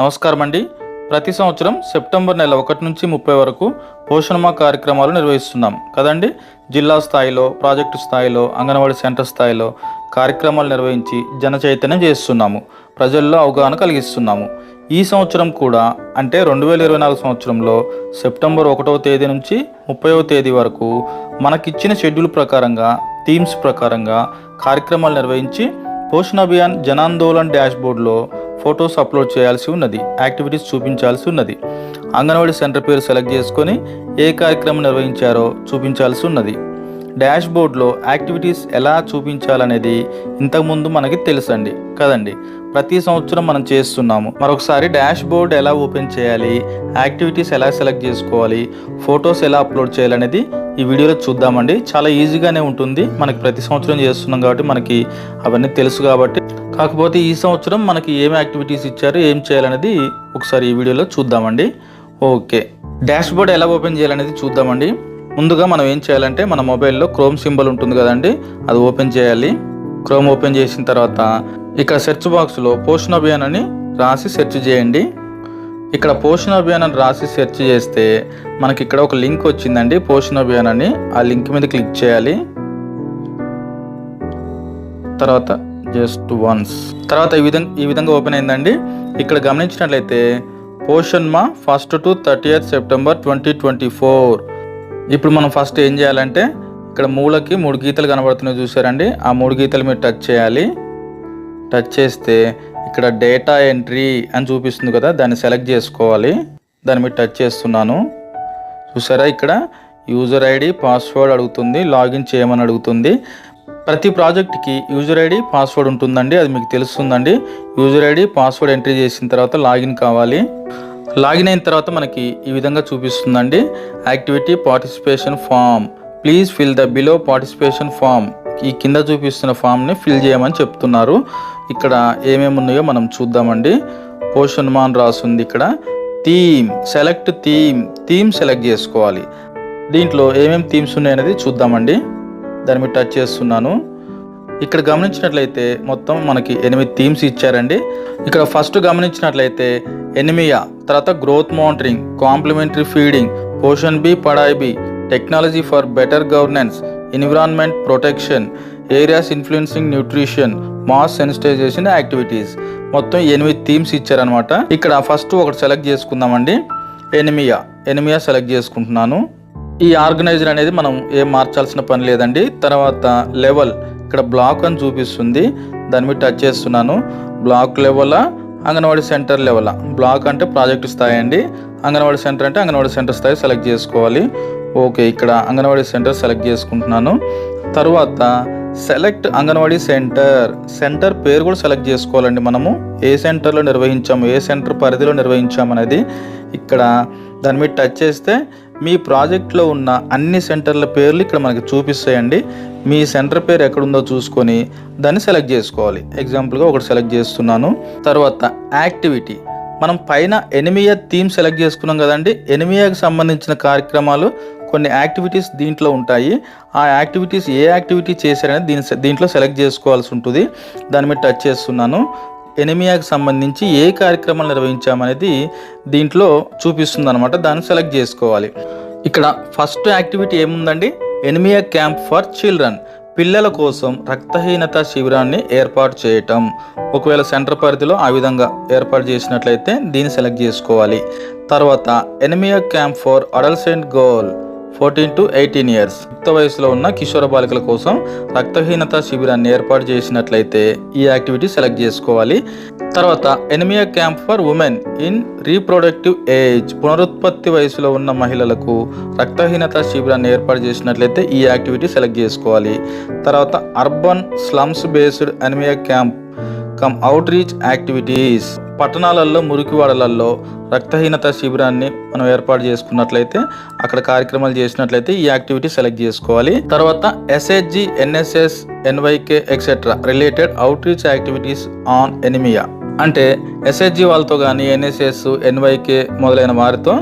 నమస్కారం అండి ప్రతి సంవత్సరం సెప్టెంబర్ నెల ఒకటి నుంచి ముప్పై వరకు పోషణమా కార్యక్రమాలు నిర్వహిస్తున్నాం. కదండి? జిల్లా స్థాయిలో ప్రాజెక్టు స్థాయిలో అంగన్వాడీ సెంటర్ స్థాయిలో కార్యక్రమాలు నిర్వహించి జన చైతన్యం చేస్తున్నాము. ప్రజల్లో అవగాహన కలిగిస్తున్నాము. ఈ సంవత్సరం కూడా అంటే రెండు వేల ఇరవై నాలుగు సంవత్సరంలో సెప్టెంబర్ ఒకటవ తేదీ నుంచి ముప్పైవ తేదీ వరకు మనకిచ్చిన షెడ్యూల్ ప్రకారంగా థీమ్స్ ప్రకారంగా కార్యక్రమాలు నిర్వహించి పోషణ అభియాన్ జనాందోళన్ డాష్బోర్డులో ఫొటోస్ అప్లోడ్ చేయాల్సి ఉన్నది యాక్టివిటీస్ చూపించాల్సి ఉన్నది. అంగన్వాడీ సెంటర్ పేరు సెలెక్ట్ చేసుకొని ఏ కార్యక్రమం నిర్వహించారో చూపించాల్సి ఉన్నది. డాష్ బోర్డ్లో యాక్టివిటీస్ ఎలా చూపించాలనేది ఇంతకుముందు మనకి తెలుసండి కదండి? ప్రతి సంవత్సరం మనం చేస్తున్నాము. మరొకసారి డాష్ బోర్డ్ ఎలా ఓపెన్ చేయాలి యాక్టివిటీస్ ఎలా సెలెక్ట్ చేసుకోవాలి ఫొటోస్ ఎలా అప్లోడ్ చేయాలనేది ఈ వీడియోలో చూద్దామండి. చాలా ఈజీగానే ఉంటుంది. మనకి ప్రతి సంవత్సరం చేస్తున్నాం కాబట్టి మనకి అవన్నీ తెలుసు కాబట్టి కాకపోతే ఈ సంవత్సరం మనకి ఏం యాక్టివిటీస్ ఇచ్చారు ఏం చేయాలనేది ఒకసారి ఈ వీడియోలో చూద్దామండి. ఓకే. డాష్ బోర్డ్ ఎలా ఓపెన్ చేయాలనేది చూద్దామండి. ముందుగా మనం ఏం చేయాలంటే మన మొబైల్లో క్రోమ్ సింబల్ ఉంటుంది కదండి అది ఓపెన్ చేయాలి. క్రోమ్ ఓపెన్ చేసిన తర్వాత ఇక్కడ సెర్చ్ బాక్స్లో పోషణ అభియాన్ అని రాసి సెర్చ్ చేయండి. ఇక్కడ పోషణ అభియాన్ అని రాసి సెర్చ్ చేస్తే మనకి ఇక్కడ ఒక లింక్ వచ్చిందండి పోషణ అభియాన్ అని ఆ లింక్ మీద క్లిక్ చేయాలి. తర్వాత జస్ట్ వన్స్ తర్వాత ఈ విధంగా ఈ విధంగా ఓపెన్ అయిందండి. ఇక్కడ గమనించినట్లయితే Poshan Maah first to thirty September twenty twenty four ఇప్పుడు మనం ఫస్ట్ ఏం చేయాలంటే ఇక్కడ మూలకి మూడు గీతలు కనబడుతున్నాయి చూసారండి ఆ మూడు గీతలు మీరు టచ్ చేయాలి. టచ్ చేస్తే ఇక్కడ డేటా ఎంట్రీ అని చూపిస్తుంది కదా దాన్ని సెలెక్ట్ చేసుకోవాలి. దాన్ని మీరు టచ్ చేస్తున్నాను. చూసారా ఇక్కడ? యూజర్ ఐడి పాస్వర్డ్ అడుగుతుంది లాగిన్ చేయమని అడుగుతుంది. ప్రతి ప్రాజెక్ట్కి యూజర్ ఐడి పాస్వర్డ్ ఉంటుందండి అది మీకు తెలుస్తుందండి. యూజర్ ఐడి పాస్వర్డ్ ఎంట్రీ చేసిన తర్వాత లాగిన్ కావాలి. లాగిన్ అయిన తర్వాత మనకి ఈ విధంగా చూపిస్తుందండి. Activity participation form please fill the below participation form ఈ కింద చూపిస్తున్న ఫామ్ని ఫిల్ చేయమని చెప్తున్నారు. ఇక్కడ ఏమేమి ఉన్నాయో మనం చూద్దామండి. పోషన్ మాన్ రాసుంది ఇక్కడ. Theme select theme theme select చేసుకోవాలి. దీంట్లో ఏమేమి థీమ్స్ ఉన్నాయనేది చూద్దామండి. దాని మీద టచ్ చేస్తున్నాను. ఇక్కడ గమనించినట్లయితే మొత్తం మనకి ఎనిమిది థీమ్స్ ఇచ్చారండి. ఇక్కడ ఫస్ట్ గమనించినట్లయితే ఎనిమియా తర్వాత growth monitoring complementary feeding Poshan Bhi Padhai Bhi technology for better governance environment protection areas influencing nutrition mass sensitisation activities మొత్తం ఎనిమిది థీమ్స్ ఇచ్చారనమాట ఇక్కడ ఫస్ట్ ఒకటి సెలెక్ట్ చేసుకుందామండి. ఎనిమియా ఎనిమియా సెలెక్ట్ చేసుకుంటున్నాను. ఈ ఆర్గనైజర్ అనేది మనం ఏం మార్చాల్సిన పని లేదండి. తర్వాత లెవెల్ ఇక్కడ బ్లాక్ అని చూపిస్తుంది. దాని మీద టచ్ చేస్తున్నాను. బ్లాక్ లెవెలా అంగన్వాడీ సెంటర్ లెవెలా బ్లాక్ అంటే ప్రాజెక్ట్ స్థాయి అండి. అంగన్వాడీ సెంటర్ అంటే అంగన్వాడీ సెంటర్ స్థాయి సెలెక్ట్ చేసుకోవాలి. ఓకే ఇక్కడ అంగన్వాడీ సెంటర్ సెలెక్ట్ చేసుకుంటున్నాను. తర్వాత సెలెక్ట్ అంగన్వాడీ సెంటర్. సెంటర్ పేరు కూడా సెలెక్ట్ చేసుకోవాలండి మనము. ఏ సెంటర్లో నిర్వహించాము ఏ సెంటర్ పరిధిలో నిర్వహించాము అనేది ఇక్కడ దాని మీద టచ్ చేస్తే మీ ప్రాజెక్ట్లో ఉన్న అన్ని సెంటర్ల పేర్లు ఇక్కడ మనకి చూపిస్తాయండి. మీ సెంటర్ పేరు ఎక్కడుందో చూసుకొని దాన్ని సెలెక్ట్ చేసుకోవాలి. ఎగ్జాంపుల్గా ఒకటి సెలెక్ట్ చేస్తున్నాను. తర్వాత యాక్టివిటీ. మనం పైన ఎనిమియా థీమ్ సెలెక్ట్ చేసుకున్నాం కదండి. ఎనిమియాకి సంబంధించిన కార్యక్రమాలు కొన్ని యాక్టివిటీస్ దీంట్లో ఉంటాయి. ఆ యాక్టివిటీస్ ఏ యాక్టివిటీ చేశారనేది దీని దీంట్లో సెలెక్ట్ చేసుకోవాల్సి ఉంటుంది. దాని మీద టచ్ చేస్తున్నాను. ఎనిమియాకి సంబంధించి ఏ కార్యక్రమాలు నిర్వహించామనేది దీంట్లో చూపిస్తుంది అనమాట దాన్ని సెలెక్ట్ చేసుకోవాలి. ఇక్కడ ఫస్ట్ యాక్టివిటీ ఏముందండి? Anaemia camp for children. పిల్లల కోసం రక్తహీనత శిబిరాన్ని ఏర్పాటు చేయటం. ఒకవేళ సెంటర్ పరిధిలో ఆ విధంగా ఏర్పాటు చేసినట్లయితే దీన్ని సెలెక్ట్ చేసుకోవాలి. తర్వాత anaemia camp for adolescent girl fourteen to eighteen years. యుక్త వయసులో ఉన్న కిషోర బాలికల కోసం రక్తహీనత శిబిరాన్ని ఏర్పాటు చేసినట్లయితే ఈ యాక్టివిటీ సెలెక్ట్ చేసుకోవాలి. తర్వాత anaemia camp for women in reproductive age పునరుత్పత్తి వయసులో ఉన్న మహిళలకు రక్తహీనత శిబిరాన్ని ఏర్పాటు చేసినట్లయితే ఈ యాక్టివిటీ సెలెక్ట్ చేసుకోవాలి. తర్వాత urban slums based anaemia camp cum outreach activities పట్టణాలలో మురికివాడలలో రక్తహీనత శిబిరాన్ని మనం ఏర్పాటు చేసుకున్నట్లయితే అక్కడ కార్యక్రమాలు చేసినట్లయితే ఈ యాక్టివిటీ సెలెక్ట్ చేసుకోవాలి. తర్వాత SHG NSS NYK etcetera related outreach activities on anaemia అంటే ఎస్హెచ్జి వాళ్ళతో కానీ ఎన్ఎస్ఎస్ ఎన్వైకే మొదలైన వారితో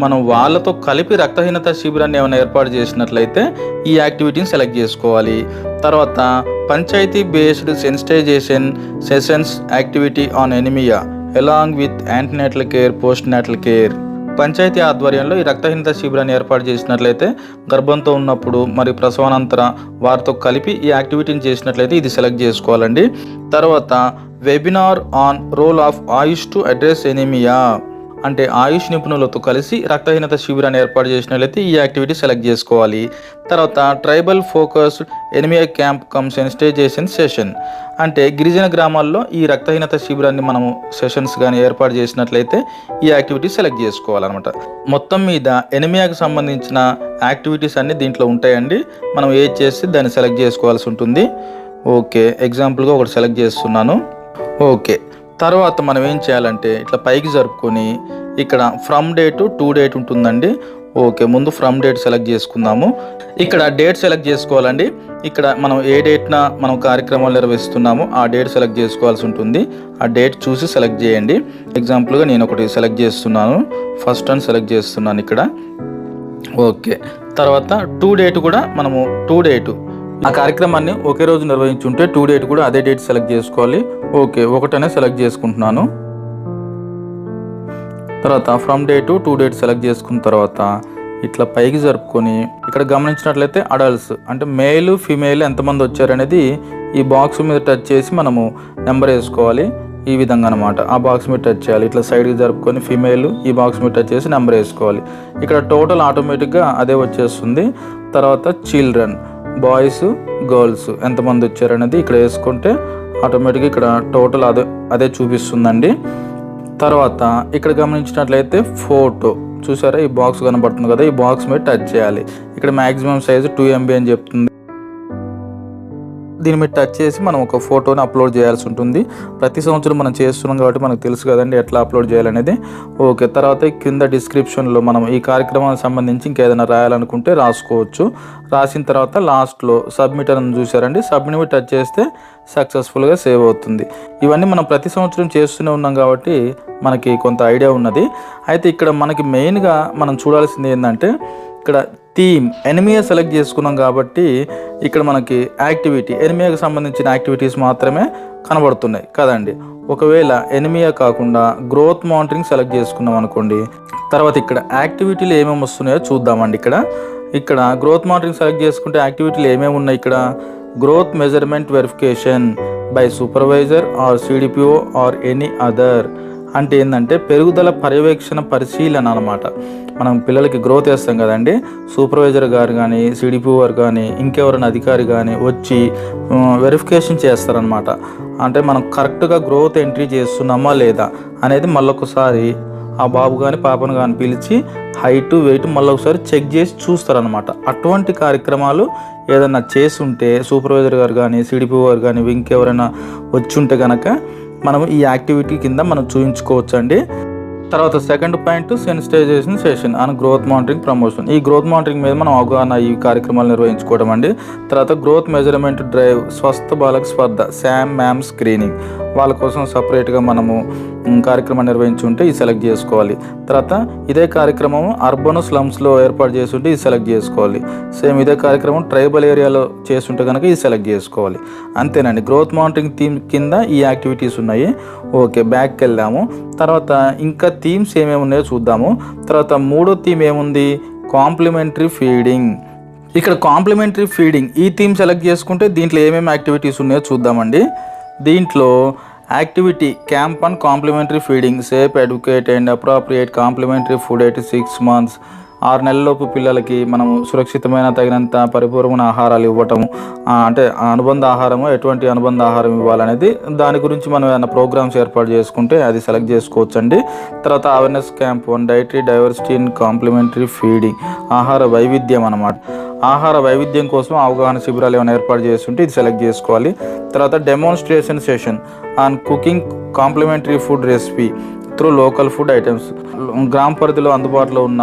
మనం వాళ్ళతో కలిపి రక్తహీనత శిబిరాన్ని ఏమైనా ఏర్పాటు చేసినట్లయితే ఈ యాక్టివిటీని సెలెక్ట్ చేసుకోవాలి. తర్వాత panchayat based sensitisation sessions activity on anaemia along with antenatal care postnatal care. Panchayat ఆధ్వర్యంలో ఈ రక్తహీనత శిబిరాన్ని ఏర్పాటు చేసినట్లయితే గర్భంతో ఉన్నప్పుడు మరియు ప్రసవానంతర వారితో కలిపి ఈ యాక్టివిటీని చేసినట్లయితే ఇది సెలెక్ట్ చేసుకోవాలండి. తర్వాత webinar on role of AYUSH to address anaemia. అంటే ఆయుష్ నిపుణులతో కలిసి రక్తహీనత శిబిరాన్ని ఏర్పాటు చేసినట్లయితే ఈ యాక్టివిటీ సెలెక్ట్ చేసుకోవాలి. తర్వాత tribal focused anaemia camp cum sensitisation session. అంటే గిరిజన గ్రామాల్లో ఈ రక్తహీనత శిబిరాన్ని మనము సెషన్స్ కానీ ఏర్పాటు చేసినట్లయితే ఈ యాక్టివిటీ సెలెక్ట్ చేసుకోవాలన్నమాట. మొత్తం మీద ఎనిమియాకు సంబంధించిన యాక్టివిటీస్ అన్నీ దీంట్లో ఉంటాయండి. మనం ఏది చేసి దాన్ని సెలెక్ట్ చేసుకోవాల్సి ఉంటుంది. ఓకే ఎగ్జాంపుల్గా ఒకటి సెలెక్ట్ చేస్తున్నాను. ఓకే. తర్వాత మనం ఏం చేయాలంటే ఇట్లా పైకి జరుపుకొని ఇక్కడ ఫ్రమ్ డేట్ టు డేట్ ఉంటుందండి. ఓకే ముందు ఫ్రమ్ డేట్ సెలెక్ట్ చేసుకుందాము. ఇక్కడ డేట్ సెలెక్ట్ చేసుకోవాలండి. ఇక్కడ మనం ఏ డేట్న మనం కార్యక్రమాలు నిర్వహిస్తున్నామో ఆ డేట్ సెలెక్ట్ చేసుకోవాల్సి ఉంటుంది. ఆ డేట్ చూసి సెలెక్ట్ చేయండి. ఎగ్జాంపుల్గా నేను ఒకటి సెలెక్ట్ చేస్తున్నాను. ఫస్ట్ అని సెలెక్ట్ చేస్తున్నాను ఇక్కడ. ఓకే తర్వాత టూ డేట్ కూడా మనము టూ డేటు ఆ కార్యక్రమాన్ని ఒకే రోజు నిర్వహించుంటే టూ డేట్ కూడా అదే డేట్ సెలెక్ట్ చేసుకోవాలి. ఓకే ఒకటనే సెలెక్ట్ చేసుకుంటున్నాను. తర్వాత from day to to date select చేసుకున్న తర్వాత ఇట్లా పైకి జరుపుకొని ఇక్కడ గమనించినట్లయితే అడల్ట్స్ అంటే మేల్ ఫీమేల్ ఎంతమంది వచ్చారనేది ఈ బాక్స్ మీద టచ్ చేసి మనము నెంబర్ వేసుకోవాలి. ఈ విధంగా అనమాట ఆ బాక్స్ మీద టచ్ చేయాలి. ఇట్లా సైడ్కి జరుపుకొని ఫీమేల్ ఈ బాక్స్ మీద టచ్ చేసి నెంబర్ వేసుకోవాలి. ఇక్కడ టోటల్ ఆటోమేటిక్గా అదే వచ్చేస్తుంది. తర్వాత చిల్డ్రన్ బాయ్స్ గర్ల్స్ ఎంతమంది వచ్చారనేది ఇక్కడ వేసుకుంటే ఆటోమేటిక్గా ఇక్కడ టోటల్ అదే అదే చూపిస్తుందండి. తర్వాత ఇక్కడ గమనించినట్లయితే ఫోటో. చూసారా? ఈ బాక్స్ కనబడుతుంది కదా ఈ బాక్స్ మీద టచ్ చేయాలి. ఇక్కడ మ్యాక్సిమం సైజు టూ ఎంబీ అని చెప్తుంది. దీని మీద టచ్ చేసి మనం ఒక ఫోటోని అప్లోడ్ చేయాల్సి ఉంటుంది. ప్రతి సంవత్సరం మనం చేస్తున్నాం కాబట్టి మనకు తెలుసు కదండి ఎట్లా అప్లోడ్ చేయాలనేది. ఓకే తర్వాత కింద డిస్క్రిప్షన్లో మనం ఈ కార్యక్రమానికి సంబంధించి ఇంకేదైనా రాయాలనుకుంటే రాసుకోవచ్చు. రాసిన తర్వాత లాస్ట్లో సబ్మిట్ అని చూసారండి సబ్మిట్ మీద టచ్ చేస్తే సక్సెస్ఫుల్గా సేవ్ అవుతుంది. ఇవన్నీ మనం ప్రతి సంవత్సరం చేస్తూనే ఉన్నాం కాబట్టి మనకి కొంత ఐడియా ఉన్నది. అయితే ఇక్కడ మనకి మెయిన్గా మనం చూడాల్సింది ఏంటంటే ఇక్కడ థీమ్ ఎనిమియా సెలెక్ట్ చేసుకున్నాం కాబట్టి ఇక్కడ మనకి యాక్టివిటీ ఎనిమియాకి సంబంధించిన యాక్టివిటీస్ మాత్రమే కనబడుతున్నాయి కదండి. ఒకవేళ ఎనిమియా కాకుండా గ్రోత్ మానిటరింగ్ సెలెక్ట్ చేసుకున్నాం అనుకోండి తర్వాత ఇక్కడ యాక్టివిటీలు ఏమేమి వస్తున్నాయో చూద్దామండి ఇక్కడ. ఇక్కడ గ్రోత్ మానిటరింగ్ సెలెక్ట్ చేసుకుంటే యాక్టివిటీలు ఏమేమి ఉన్నాయి ఇక్కడ? Growth measurement verification by supervisor or CDPO or any other. అంటే ఏంటంటే పెరుగుదల పర్యవేక్షణ పరిశీలన అనమాట మనం పిల్లలకి గ్రోత్ వేస్తాం కదండి. సూపర్వైజర్ గారు కానీ సిడిపిఓ కానీ ఇంకెవరైనా అధికారి కానీ వచ్చి వెరిఫికేషన్ చేస్తారనమాట అంటే మనం కరెక్ట్గా గ్రోత్ ఎంట్రీ చేస్తున్నామా లేదా అనేది మళ్ళొకసారి ఆ బాబు కానీ పాపను కానీ పిలిచి హైట్ వెయిట్ మళ్ళీ ఒకసారి చెక్ చేసి చూస్తారనమాట అటువంటి కార్యక్రమాలు ఏదైనా చేస్తుంటే సూపర్వైజర్ గారు కానీ సిడిపిఓ గారు కానీ ఇంకెవరైనా వచ్చి ఉంటే కనుక మనం ఈ యాక్టివిటీ కింద మనం చూపించుకోవచ్చు అండి తర్వాత second point sensitisation session and growth monitoring promotion. ఈ గ్రోత్ మానిటరింగ్ మీద మనం అవగాహన ఈ కార్యక్రమాలు నిర్వహించుకోవడం అండి. తర్వాత గ్రోత్ మెజర్మెంట్ డ్రైవ్ స్వస్థ బాలక స్పర్ధ శామ్ మ్యామ్ స్క్రీనింగ్. వాళ్ళ కోసం సపరేట్గా మనము కార్యక్రమం నిర్వహించి ఉంటే ఇది సెలెక్ట్ చేసుకోవాలి. తర్వాత ఇదే కార్యక్రమం అర్బన్ స్లమ్స్లో ఏర్పాటు చేసి ఉంటే ఇది సెలెక్ట్ చేసుకోవాలి. సేమ్ ఇదే కార్యక్రమం ట్రైబల్ ఏరియాలో చేస్తుంటే కనుక ఇది సెలెక్ట్ చేసుకోవాలి. అంతేనండి. గ్రోత్ మానిటరింగ్ థీమ్ కింద ఈ యాక్టివిటీస్ ఉన్నాయి. ఓకే బ్యాక్కి వెళ్దాము తర్వాత ఇంకా థీమ్స్ ఏమేమి ఉన్నాయో చూద్దాము. తర్వాత మూడో థీమ్ ఏముంది? Complementary feeding. ఇక్కడ కాంప్లిమెంటరీ ఫీడింగ్ ఈ థీమ్ సెలెక్ట్ చేసుకుంటే దీంట్లో ఏమేమి యాక్టివిటీస్ ఉన్నాయో చూద్దామండి. దీంట్లో activity camp and complementary feeding safe advocate and appropriate complementary food at six months ఆరు నెలలలోపు పిల్లలకి మనము సురక్షితమైన తగినంత పరిపూర్ణమైన ఆహారాలు ఇవ్వటము అంటే ఆ అనుబంధ ఆహారము ఎటువంటి అనుబంధ ఆహారం ఇవ్వాలనేది దాని గురించి మనం ఏమైనా ప్రోగ్రామ్స్ ఏర్పాటు చేసుకుంటే అది సెలెక్ట్ చేసుకోవచ్చు అండి తర్వాత awareness camp on dietary diversity in complementary feeding ఆహార వైవిధ్యం అన్నమాట. ఆహార వైవిధ్యం కోసం అవగాహన శిబిరాలు ఏమైనా ఏర్పాటు చేస్తుంటే ఇది సెలెక్ట్ చేసుకోవాలి. తర్వాత demonstration session and cooking complementary food recipe through local food items గ్రామ పరిధిలో అందుబాటులో ఉన్న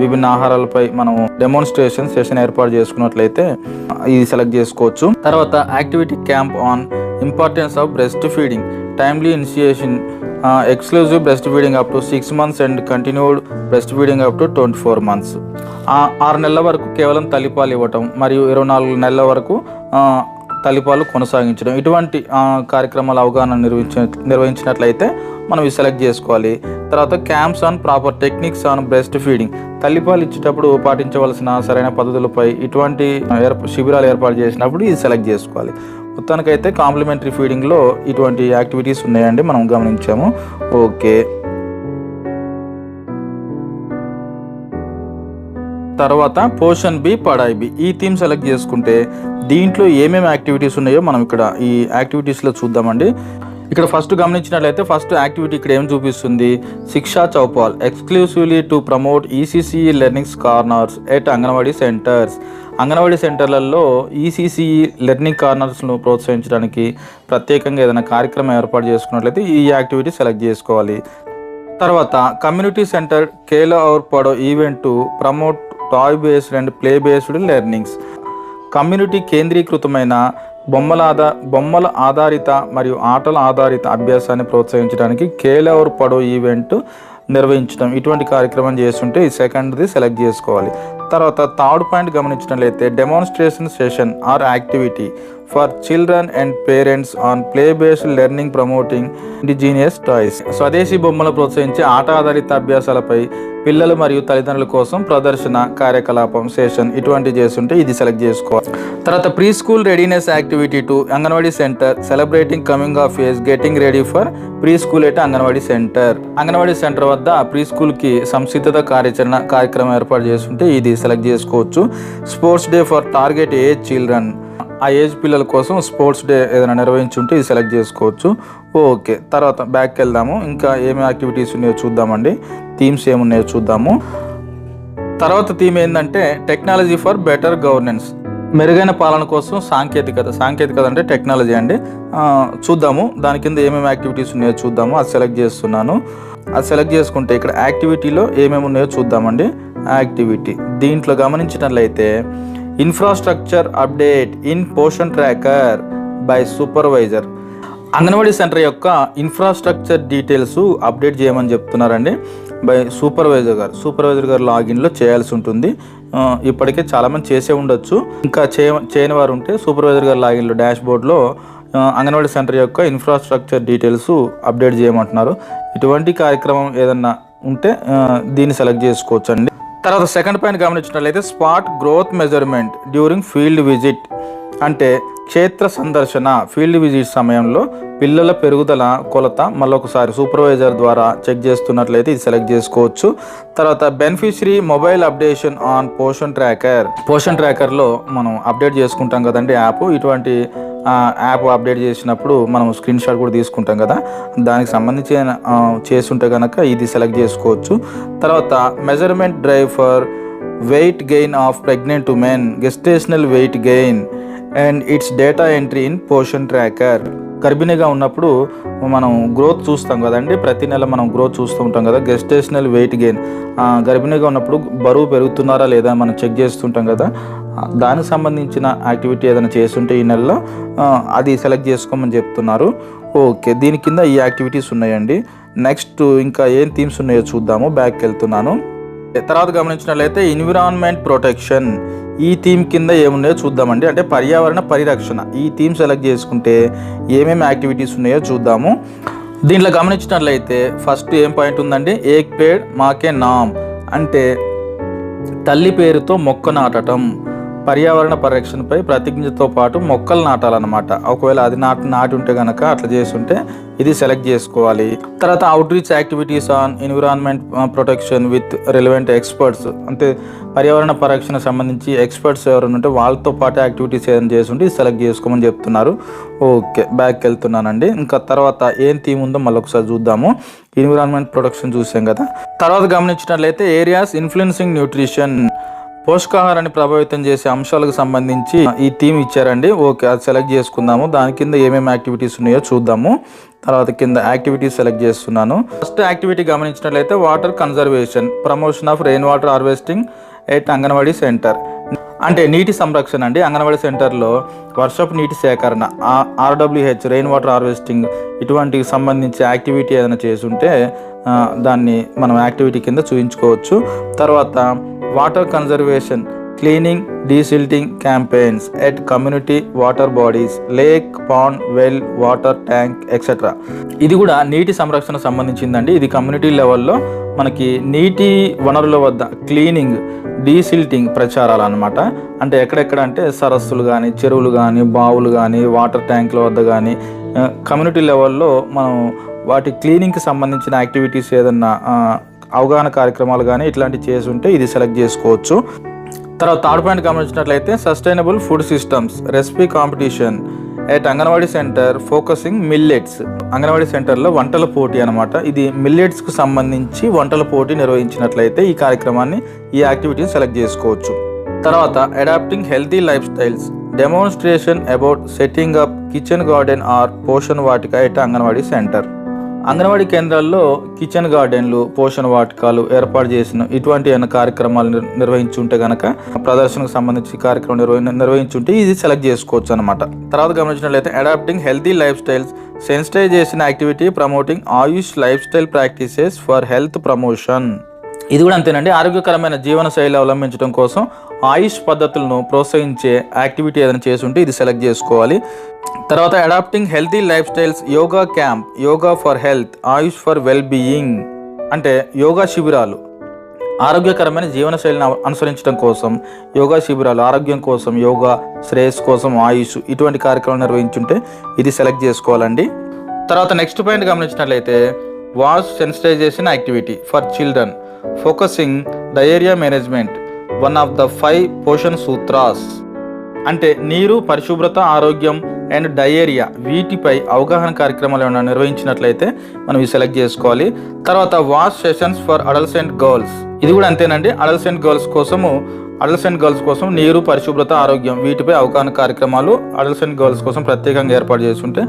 విభిన్న ఆహారాలపై మనం డెమోన్స్ట్రేషన్ సెషన్ ఏర్పాటు చేసుకున్నట్లయితే ఇది సెలెక్ట్ చేసుకోవచ్చు. తర్వాత activity camp on importance of breastfeeding timely initiation exclusive breastfeeding up to six months and continued breastfeeding up to twenty four months ఆరు నెలల వరకు కేవలం తల్లిపాలు ఇవ్వటం మరియు ఇరవై నాలుగు నెలల వరకు తలిపాలు తల్లిపాలు కొనసాగించడం. ఇటువంటి కార్యక్రమాల అవగాహన నిర్వహించ నిర్వహించినట్లయితే మనం ఇవి సెలెక్ట్ చేసుకోవాలి. తర్వాత camps on proper techniques on breastfeeding. తల్లిపాలు ఇచ్చేటప్పుడు పాటించవలసిన సరైన పద్ధతులపై ఇటువంటి ఏర్ప శిబిరాలు ఏర్పాటు చేసినప్పుడు ఇది సెలెక్ట్ చేసుకోవాలి. మొత్తానికైతే కాంప్లిమెంటరీ ఫీడింగ్లో ఇటువంటి యాక్టివిటీస్ ఉన్నాయండి మనం గమనించాము. ఓకే. తర్వాత పోర్షన్ బి పడాయి బి. ఈ థీమ్ సెలెక్ట్ చేసుకుంటే దీంట్లో ఏమేమి యాక్టివిటీస్ ఉన్నాయో మనం ఇక్కడ ఈ యాక్టివిటీస్లో చూద్దామండి. ఇక్కడ ఫస్ట్ గమనించినట్లయితే ఫస్ట్ యాక్టివిటీ ఇక్కడ ఏం చూపిస్తుంది? Shiksha Chaupal exclusively to promote ECC learnings corners at anganwadi centres anganwadi సెంటర్లలో ఈసీసీ లెర్నింగ్ కార్నర్స్ను ప్రోత్సహించడానికి ప్రత్యేకంగా ఏదైనా కార్యక్రమం ఏర్పాటు చేసుకున్నట్లయితే ఈ యాక్టివిటీ సెలెక్ట్ చేసుకోవాలి. తర్వాత community centre Khelo aur Padho event to promote toy based and play based learnings community కేంద్రీకృతమైన బొమ్మల ఆధార బొమ్మల ఆధారిత మరియు ఆటల ఆధారిత అభ్యాసాన్ని ప్రోత్సహించడానికి కేలవర్ పడో ఈవెంట్ నిర్వహించడం. ఇటువంటి కార్యక్రమం చేస్తుంటే ఈ సెకండ్ది సెలెక్ట్ చేసుకోవాలి. తర్వాత థర్డ్ పాయింట్ గమనించినట్లయితే demonstration session or activity for children and parents on play based learning promoting indigenous toys స్వదేశీ బొమ్మలు ప్రోత్సహించే ఆట ఆధారిత అభ్యాసాలపై పిల్లలు మరియు తల్లిదండ్రుల కోసం ప్రదర్శన కార్యకలాపం సెషన్ ఇటువంటి చేస్తుంటే ఇది సెలెక్ట్ చేసుకోవాలి తర్వాత preschool readiness activity to anganwadi centre celebrating coming of age getting ready for preschool at anganwadi centre anganwadi centre వద్ద ప్రీ స్కూల్కి సంసిద్ధత కార్యాచరణ కార్యక్రమం ఏర్పాటు చేస్తుంటే ఇది సెలెక్ట్ చేసుకోవచ్చు. Sports day for target age children ఆ ఏజ్ పిల్లల కోసం స్పోర్ట్స్ డే ఏదైనా నిర్వహించుంటే ఇది సెలెక్ట్ చేసుకోవచ్చు. ఓకే తర్వాత బ్యాక్కి వెళ్దాము. ఇంకా ఏమి యాక్టివిటీస్ ఉన్నాయో చూద్దామండి. థీమ్స్ ఏమున్నాయో చూద్దాము. తర్వాత థీమ్ ఏంటంటే టెక్నాలజీ ఫర్ బెటర్ గవర్నెన్స్. మెరుగైన పాలన కోసం సాంకేతికత. సాంకేతికత అంటే టెక్నాలజీ అండి. చూద్దాము. దాని కింద ఏమేమి యాక్టివిటీస్ ఉన్నాయో చూద్దాము. అది సెలెక్ట్ చేస్తున్నాను. అది సెలెక్ట్ చేసుకుంటే ఇక్కడ యాక్టివిటీలో ఏమేమి ఉన్నాయో చూద్దామండి. యాక్టివిటీ. దీంట్లో గమనించినట్లయితే infrastructure update in Poshan tracker by supervisor anganwadi centre యొక్క ఇన్ఫ్రాస్ట్రక్చర్ డీటెయిల్స్ అప్డేట్ చేయమని చెప్తున్నారండి. బై సూపర్వైజర్ గారు. సూపర్వైజర్ గారు లాగిన్లో చేయాల్సి ఉంటుంది. ఇప్పటికే చాలామంది చేసే ఉండొచ్చు. ఇంకా చేయ చేయని వారు ఉంటే సూపర్వైజర్ గారు లాగిన్లో డాష్ బోర్డ్లో అంగన్వాడీ సెంటర్ యొక్క ఇన్ఫ్రాస్ట్రక్చర్ డీటెయిల్స్ అప్డేట్ చేయమంటున్నారు. ఇటువంటి కార్యక్రమం ఏదన్నా ఉంటే దీన్ని సెలెక్ట్ చేసుకోవచ్చు అండి తర్వాత సెకండ్ పాయింట్ గమనించినట్లయితే spot growth measurement during field visit అంటే క్షేత్ర సందర్శన ఫీల్డ్ విజిట్ సమయంలో పిల్లల పెరుగుదల కొలత మళ్ళొకసారి సూపర్వైజర్ ద్వారా చెక్ చేస్తున్నట్లయితే ఇది సెలెక్ట్ చేసుకోవచ్చు. తర్వాత beneficiary mobile updation on Poshan tracker Poshan ట్రాకర్లో మనం అప్డేట్ చేసుకుంటాం కదండి యాప్ ఇటువంటి యాప్ అప్డేట్ చేసినప్పుడు మనం స్క్రీన్ షాట్ కూడా తీసుకుంటాం కదా. దానికి సంబంధించిన చేస్తుంటే చేసుంటే కనుక ఇది సెలెక్ట్ చేసుకోవచ్చు. తర్వాత measurement drive for weight gain of pregnant women gestational weight gain and its data entry in Poshan tracker. గర్భిణిగా ఉన్నప్పుడు మనం గ్రోత్ చూస్తాం కదండి. ప్రతి నెల మనం గ్రోత్ చూస్తూ ఉంటాం కదా. Gestational weight gain. గర్భిణిగా ఉన్నప్పుడు బరువు పెరుగుతున్నారా లేదా మనం చెక్ చేస్తుంటాం కదా. దానికి సంబంధించిన యాక్టివిటీ ఏదైనా చేస్తుంటే ఈ నెలలో అది సెలెక్ట్ చేసుకోమని చెప్తున్నారు. ఓకే దీని కింద ఈ యాక్టివిటీస్ ఉన్నాయండి. నెక్స్ట్ ఇంకా ఏం థీమ్స్ ఉన్నాయో చూద్దాము బ్యాక్కి వెళ్తున్నాను. తర్వాత గమనించినట్లయితే ఎన్విరాన్మెంట్ ప్రొటెక్షన్. ఈ థీమ్ కింద ఏమున్నాయో చూద్దామండి. అంటే పర్యావరణ పరిరక్షణ. ఈ థీమ్ సెలెక్ట్ చేసుకుంటే ఏమేమి యాక్టివిటీస్ ఉన్నాయో చూద్దాము. దీంట్లో గమనించినట్లయితే ఫస్ట్ ఏం పాయింట్ ఉందండి? ఏక్ పేడ్ మాకే నామ్. అంటే తల్లి పేరుతో మొక్క నాటటం. పర్యావరణ పరిరక్షణపై ప్రతిజ్ఞతో పాటు మొక్కలు నాటాలన్నమాట. ఒకవేళ అది నాటి నాటి ఉంటే కనుక అట్లా చేస్తుంటే ఇది సెలెక్ట్ చేసుకోవాలి. తర్వాత outreach activities on environment protection with relevant experts అంటే పర్యావరణ పరిరక్షణ సంబంధించి ఎక్స్పర్ట్స్ ఎవరైనా ఉంటే వాళ్ళతో పాటు యాక్టివిటీస్ ఏదైనా చేస్తుంటే ఇది సెలెక్ట్ చేసుకోమని చెప్తున్నారు. ఓకే బ్యాక్ వెళ్తున్నానండి. ఇంకా తర్వాత ఏం థీమ్ ఉందో మళ్ళీ ఒకసారి చూద్దాము. ఎన్విరాన్మెంట్ ప్రొటెక్షన్ చూసాం కదా. తర్వాత గమనించినట్లయితే ఏరియాస్ ఇన్ఫ్లుయెన్సింగ్ న్యూట్రిషన్ పోషకాహారాన్ని ప్రభావితం చేసే అంశాలకు సంబంధించి ఈ థీమ్ ఇచ్చారండి. ఓకే అది సెలెక్ట్ చేసుకుందాము. దాని కింద ఏమేమి యాక్టివిటీస్ ఉన్నాయో చూద్దాము. తర్వాత కింద యాక్టివిటీస్ సెలెక్ట్ చేస్తున్నాను. ఫస్ట్ యాక్టివిటీ గమనించినట్లయితే water conservation promotion of rain water harvesting at anganwadi centre. అంటే నీటి సంరక్షణ అండి. అంగన్వాడీ సెంటర్లో వర్షపు నీటి సేకరణ ఆర్డబ్ల్యూహెచ్ రెయిన్ వాటర్ హార్వెస్టింగ్ ఇటువంటి సంబంధించి యాక్టివిటీ ఏదైనా చేసుంటే దాన్ని మనం యాక్టివిటీ కింద చూపించుకోవచ్చు తర్వాత water conservation cleaning desilting campaigns at community water bodies lake pond well water tank etcetera ఇది కూడా నీటి సంరక్షణ సంబంధించిందండి. ఇది కమ్యూనిటీ లెవెల్లో మనకి నీటి వనరుల వద్ద క్లీనింగ్ డీసిల్టింగ్ ప్రచారాలు అనమాట అంటే ఎక్కడెక్కడ అంటే సరస్సులు కానీ చెరువులు కానీ బావులు కానీ వాటర్ ట్యాంకుల వద్ద కానీ కమ్యూనిటీ లెవెల్లో మనం వాటి క్లీనింగ్కి సంబంధించిన యాక్టివిటీస్ ఏదన్నా అవగాహన కార్యక్రమాలు కానీ ఇట్లాంటివి చేసి ఉంటే ఇది సెలెక్ట్ చేసుకోవచ్చు. తర్వాత థర్డ్ పాయింట్ గమనించినట్లయితే sustainable food systems recipe competition at anganwadi centre focusing millets. Anganwadi సెంటర్లో వంటల పోటీ అనమాట ఇది మిల్లెట్స్కు సంబంధించి వంటల పోటీ నిర్వహించినట్లయితే ఈ కార్యక్రమాన్ని ఈ యాక్టివిటీని సెలెక్ట్ చేసుకోవచ్చు. తర్వాత adopting healthy lifestyles demonstration about setting up kitchen garden or Poshan Vatika at anganwadi centre. Anganwadi కేంద్రాల్లో కిచెన్ గార్డెన్లు పోషణ వాటికాలు ఏర్పాటు చేసిన ఇటువంటి ఏమైనా కార్యక్రమాలు నిర్వహించుంటే కనుక ప్రదర్శనకు సంబంధించి కార్యక్రమం నిర్వహి నిర్వహించుంటే ఇది సెలెక్ట్ చేసుకోవచ్చు అనమాట తర్వాత గమనించినట్లయితే adopting healthy lifestyles sensitisation activity promoting AYUSH lifestyle practices for health promotion. ఇది కూడా అంతేనండి. ఆరోగ్యకరమైన జీవన శైలి అవలంబించడం కోసం ఆయుష్ పద్ధతులను ప్రోత్సహించే యాక్టివిటీ ఏదైనా చేసుంటే ఇది సెలెక్ట్ చేసుకోవాలి. తర్వాత adopting healthy lifestyles yoga camp yoga for health AYUSH for well being అంటే యోగా శిబిరాలు. ఆరోగ్యకరమైన జీవనశైలిని అనుసరించడం కోసం యోగా శిబిరాలు ఆరోగ్యం కోసం యోగా శ్రేయస్ కోసం ఆయుష్ ఇటువంటి కార్యక్రమాలు నిర్వహించుంటే ఇది సెలెక్ట్ చేసుకోవాలండి. తర్వాత నెక్స్ట్ పాయింట్ గమనించినట్లయితే wash sensitisation activity for children. Focusing diarrhoea management. One of the five Poshan sutras అంటే నీరు పరిశుభ్రత ఆరోగ్యం అండ్ డయేరియా వీటిపై అవగాహన కార్యక్రమాలు ఏమైనా నిర్వహించినట్లయితే మనం ఇవి సెలెక్ట్ చేసుకోవాలి. తర్వాత wash sessions for adolescent girls ఇది కూడా అంతేనండి. అడల్సెంట్ గర్ల్స్ కోసము అడల్సెంట్ గర్ల్స్ కోసం నీరు పరిశుభ్రత ఆరోగ్యం వీటిపై అవగాహన కార్యక్రమాలు అడల్సెంట్ గర్ల్స్ కోసం ప్రత్యేకంగా ఏర్పాటు చేసుకుంటే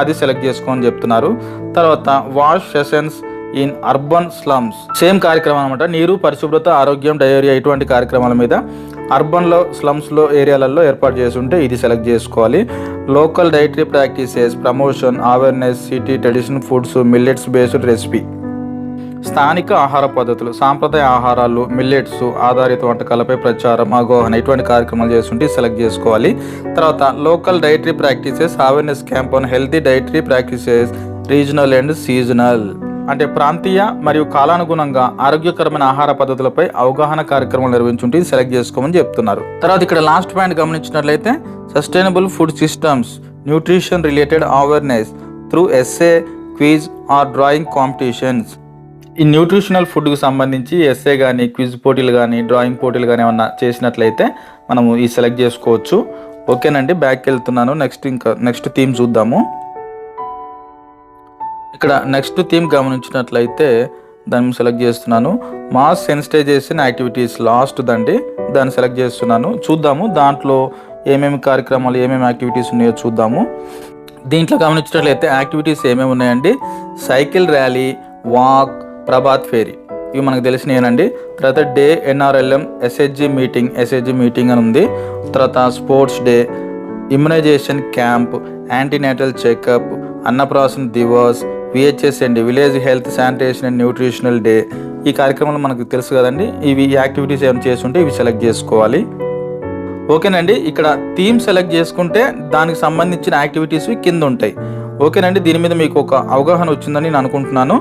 అది సెలెక్ట్ చేసుకోమని చెప్తున్నారు. తర్వాత wash sessions in urban slums. Same కార్యక్రమం అనమాట నీరు పరిశుభ్రత ఆరోగ్యం డయేరియా ఇటువంటి కార్యక్రమాల మీద అర్బన్లో స్లమ్స్లో ఏరియాలలో ఏర్పాటు చేసి ఉంటే ఇది సెలెక్ట్ చేసుకోవాలి. Local dietary practices promotion awareness city traditional foods millets based recipe. స్థానిక ఆహార పద్ధతులు సాంప్రదాయ ఆహారాలు మిల్లెట్స్ ఆధారిత వంటకాలపై ప్రచారం అవగాహన ఇటువంటి కార్యక్రమాలు చేస్తుంటే సెలెక్ట్ చేసుకోవాలి. తర్వాత local dietary practices awareness camp on healthy dietary practices regional and seasonal. అంటే ప్రాంతీయ మరియు కాలానుగుణంగా ఆరోగ్యకరమైన ఆహార పద్ధతులపై అవగాహన కార్యక్రమాలు నిర్వహించుంటే సెలెక్ట్ చేసుకోమని చెప్తున్నారు. తర్వాత ఇక్కడ లాస్ట్ పాయింట్ గమనించినట్లయితే sustainable food systems nutrition related awareness through SA quiz or drawing competitions ఈ న్యూట్రిషనల్ ఫుడ్కి సంబంధించి ఎస్ఏ కానీ క్విజ్ పోటీలు కానీ డ్రాయింగ్ పోటీలు కానీ ఏమన్నా చేసినట్లయితే మనము ఈ సెలెక్ట్ చేసుకోవచ్చు. ఓకేనండి బ్యాక్కి వెళ్తున్నాను. నెక్స్ట్ ఇంకా నెక్స్ట్ థీమ్ చూద్దాము. ఇక్కడ నెక్స్ట్ థీమ్ గమనించినట్లయితే దాన్ని సెలెక్ట్ చేస్తున్నాను. మాస్ సెన్సిటైజేషన్ యాక్టివిటీస్ లాస్ట్ దండి. దాన్ని సెలెక్ట్ చేస్తున్నాను. చూద్దాము దాంట్లో ఏమేమి కార్యక్రమాలు ఏమేమి యాక్టివిటీస్ ఉన్నాయో చూద్దాము. దీంట్లో గమనించినట్లయితే యాక్టివిటీస్ ఏమేమి ఉన్నాయండి? Cycle rally walk Prabhat Pheri ఇవి మనకు తెలిసినవేనండి తర్వాత day NRLM SHG meeting SHG meeting అని ఉంది. తర్వాత sports day immunisation camp antenatal checkup Annaprashan Diwas VHS అండి village health sanitation and nutritional day. ఈ కార్యక్రమాలు మనకు తెలుసు కదండి. ఇవి యాక్టివిటీస్ ఏమైనా చేస్తుంటే ఇవి సెలెక్ట్ చేసుకోవాలి. ఓకేనండి ఇక్కడ థీమ్ సెలెక్ట్ చేసుకుంటే దానికి సంబంధించిన యాక్టివిటీస్ కింద ఉంటాయి. ఓకేనండి దీని మీద మీకు ఒక అవగాహన వచ్చిందని నేను అనుకుంటున్నాను.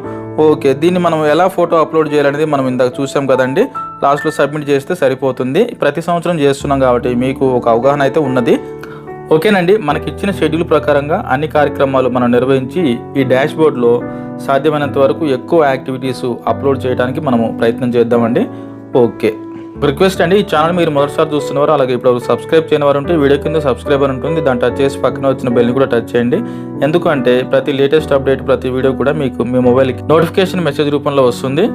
ఓకే దీన్ని మనం ఎలా ఫోటో అప్లోడ్ చేయాలనేది మనం ఇందాక చూసాం కదండి. లాస్ట్లో సబ్మిట్ చేస్తే సరిపోతుంది. ప్రతి సంవత్సరం చేస్తున్నాం కాబట్టి మీకు ఒక అవగాహన అయితే ఉన్నది. ఓకేనండి మనకి ఇచ్చిన షెడ్యూల్ ప్రకారంగా అన్ని కార్యక్రమాలు మనం నిర్వహించి ఈ డాష్ బోర్డ్లో సాధ్యమైనంత వరకు ఎక్కువ యాక్టివిటీస్ అప్లోడ్ చేయడానికి మనము ప్రయత్నం చేద్దామండి. ఓకే. రిక్వెస్ట్ అండి ఈ ఛానల్ మీరు మొదటిసారి చూస్తున్నవారు అలాగే ఇప్పుడు సబ్స్క్రైబ్ చేయని వారు ఉంటే వీడియో కింద సబ్స్క్రైబర్ ఉంటుంది దాన్ని టచ్ చేసి పక్కన వచ్చిన బెల్ని కూడా టచ్ చేయండి. ఎందుకంటే ప్రతి లేటెస్ట్ అప్డేట్ ప్రతి వీడియో కూడా మీకు మీ మొబైల్కి నోటిఫికేషన్ మెసేజ్ రూపంలో వస్తుంది.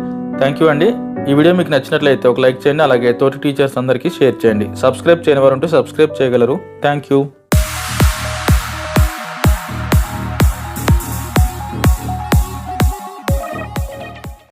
థ్యాంక్ యూ అండి. ఈ వీడియో మీకు నచ్చినట్లయితే ఒక లైక్ చేయండి అలాగే తోటి టీచర్స్ అందరికీ షేర్ చేయండి. సబ్స్క్రైబ్ చేయని వారు ఉంటే సబ్స్క్రైబ్ చేయగలరు. Thank you.